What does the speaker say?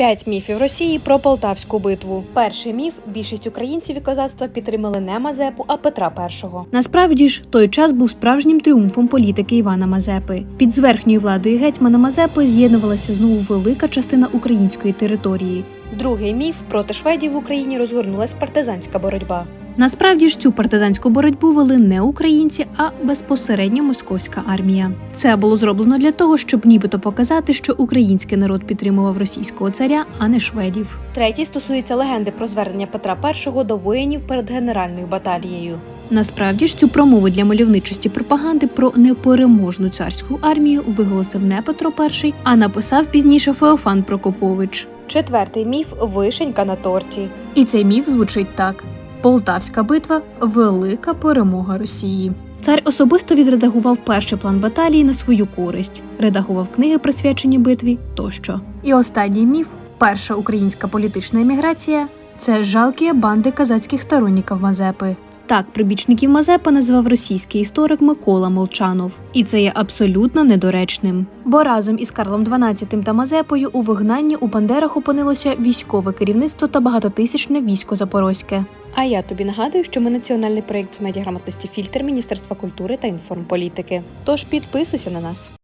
П'ять міфів Росії про Полтавську битву. Перший міф: більшість українців і козацтва підтримали не Мазепу, а Петра І. Насправді ж той час був справжнім тріумфом політики Івана Мазепи. Під зверхньою владою гетьмана Мазепи з'єднувалася знову велика частина української території. Другий міф проти шведів в Україні розгорнулась партизанська боротьба. Насправді ж цю партизанську боротьбу вели не українці, а безпосередньо московська армія. Це було зроблено для того, щоб нібито показати, що український народ підтримував російського царя, а не шведів. Третій стосується легенди про звернення Петра І до воїнів перед генеральною баталією. Насправді ж цю промову для мальовничості пропаганди про непереможну царську армію виголосив не Петро І, а написав пізніше Феофан Прокопович. Четвертий міф вишенька на торті. І цей міф звучить так: Полтавська битва велика перемога Росії. Цар особисто відредагував перший план баталії на свою користь, редагував книги, присвячені битві тощо. І останній міф перша українська політична еміграція це жалкі банди казацьких сторонників Мазепи. Так, прибічників Мазепи називав російський історик Микола Молчанов, і це є абсолютно недоречним. Бо разом із Карлом XII та Мазепою у вигнанні у Бандерах опинилося військове керівництво та багатотисячне військо Запорозьке. А я тобі нагадую, що ми національний проєкт з медіаграмотності фільтр Міністерства культури та інформполітики. Тож підписуйся на нас.